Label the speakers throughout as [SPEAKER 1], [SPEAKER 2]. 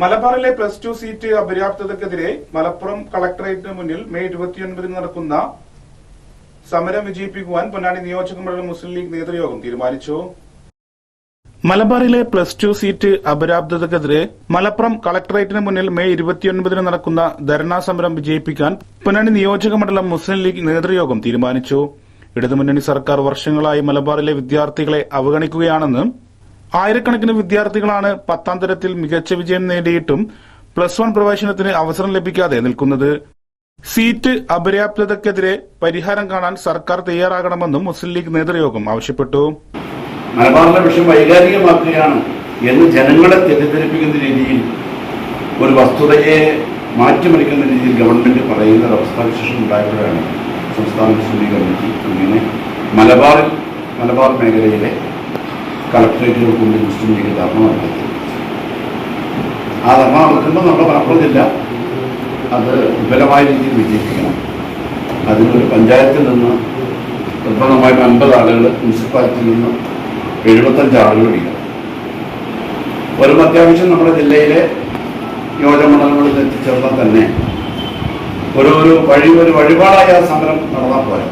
[SPEAKER 1] മലബാറിലെ plus two seat അപര്യാപ്തതക്കെതിരെ മലപ്പുറം കളക്ടറേറ്റിന് മുന്നിൽ മെയ് ഇരുപത്തിയൊൻപതിന് നടക്കുന്ന സമരം വിജയിപ്പിക്കുവാൻ പൊന്നാനി നിയോജക മണ്ഡലം മുസ്ലിം ലീഗ് നേതൃയോഗം തീരുമാനിച്ചു. മലബാറിലെ പ്ലസ് ടു സീറ്റ് അപരാബ്ദതക്കെതിരെ മലപ്പുറം കളക്ടറേറ്റിന് മുന്നിൽ മെയ് ഇരുപത്തിയൊൻപതിന് നടക്കുന്ന ധർണാ സമരം വിജയിപ്പിക്കാൻ പൊന്നാനി നിയോജക മണ്ഡലം മുസ്ലിം ലീഗ് നേതൃയോഗം തീരുമാനിച്ചു. ഇടതുമുന്നണി സർക്കാർ വർഷങ്ങളായി മലബാറിലെ വിദ്യാർത്ഥികളെ അവഗണിക്കുകയാണെന്ന് ആയിരക്കണക്കിന് വിദ്യാർത്ഥികളാണ് പത്താം തരത്തിൽ മികച്ച വിജയം നേടിയിട്ടും പ്ലസ് വൺ പ്രവേശനത്തിന് അവസരം ലഭിക്കാതെ നിൽക്കുന്നത്. സീറ്റ് അപര്യാപ്തതക്കെതിരെ പരിഹാരം കാണാൻ സർക്കാർ തയ്യാറാകണമെന്നും മുസ്ലിം ലീഗ് നേതൃയോഗം ആവശ്യപ്പെട്ടു.
[SPEAKER 2] മലബാറിലെ വിഷയം വൈകാരികമാക്കുകയാണ് എന്ന് ജനങ്ങളെ തെറ്റിദ്ധരിപ്പിക്കുന്ന രീതിയിൽ ഒരു വസ്തുതയെ മാറ്റിമറിക്കുന്ന രീതിയിൽ ഗവൺമെന്റ് പറയുന്ന ഒരു അവസ്ഥാവിശേഷം ഉണ്ടായപ്പോഴാണ് സംസ്ഥാന മുസ്ലിം ലീഗ് കമ്മിറ്റി ഇങ്ങനെ മലബാറിൽ മലബാർ മേഖലയിലെ കളക്ടറേറ്റുകൾക്ക് കൊണ്ട് മുസ്ലിം ലീഗ് ധർമ്മ നടത്തി. ആ ധർമ്മ നടത്തുമ്പോൾ നമ്മുടെ മലപ്പുറം അത് വിപുലമായ രീതിയിൽ വിജയിപ്പിക്കണം. അതിനൊരു പഞ്ചായത്തിൽ നിന്ന് നിർബന്ധമായും അൻപത് ആളുകൾ മുനിസിപ്പാലിറ്റിയിൽ നിന്ന് എഴുപത്തഞ്ച് ആളുകൾ വീതം ഒരു അത്യാവശ്യം നമ്മുടെ ജില്ലയിലെ യോജമണ്ഡലങ്ങളിൽ എത്തിച്ചേർന്നാൽ തന്നെ ഒരു വഴി ഒരു വഴിപാടായ സമരം നടന്നാൽ പോരാ.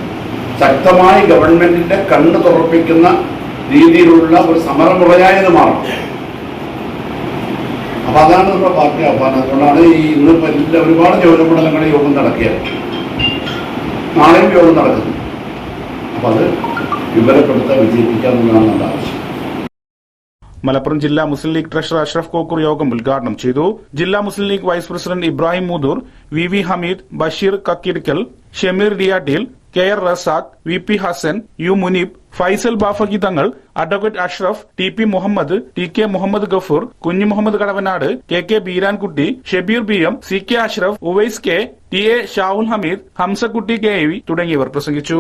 [SPEAKER 2] ശക്തമായി ഗവൺമെന്റിന്റെ കണ്ണ് തുറപ്പിക്കുന്ന രീതിയിലുള്ള ഒരു സമരം ഇത് മാറും അപ്പൊ അതാണ് നമ്മുടെ പാർട്ടി ആഹ്വാനം. അതുകൊണ്ടാണ് ഈ ഇന്നിപ്പോ എല്ലാ ഒരുപാട് യോജമണ്ഡലങ്ങളിൽ യോഗം നടക്കുകയാണ്. നാളെയും യോഗം നടക്കുന്നു. അപ്പൊ അത് വിവരപ്പെടുത്താൻ വിജയിപ്പിക്കാമെന്നാണ് നമ്മുടെ ആവശ്യം.
[SPEAKER 1] മലപ്പുറം ജില്ലാ മുസ്ലിം ലീഗ് ട്രഷറർ അഷ്റഫ് കോക്കൂർ യോഗം ഉദ്ഘാടനം ചെയ്തു. ജില്ലാ Muslim league vice president Ibrahim Mudur V V Hameed Basheer Kakkirikkal Shameer Diyattil K R Razak V P Hasan U Muneeb Faisal Bafaqi Thangal advocate Ashraf T P Muhammad T K Muhammad Gafoor Kunju Muhammad Kadavanad K K Beerankutty Shebeer B M C K Ashraf Uvais K T A Shahul Hameed Hamzakutty K തുടങ്ങിയവർ പ്രസംഗിച്ചു.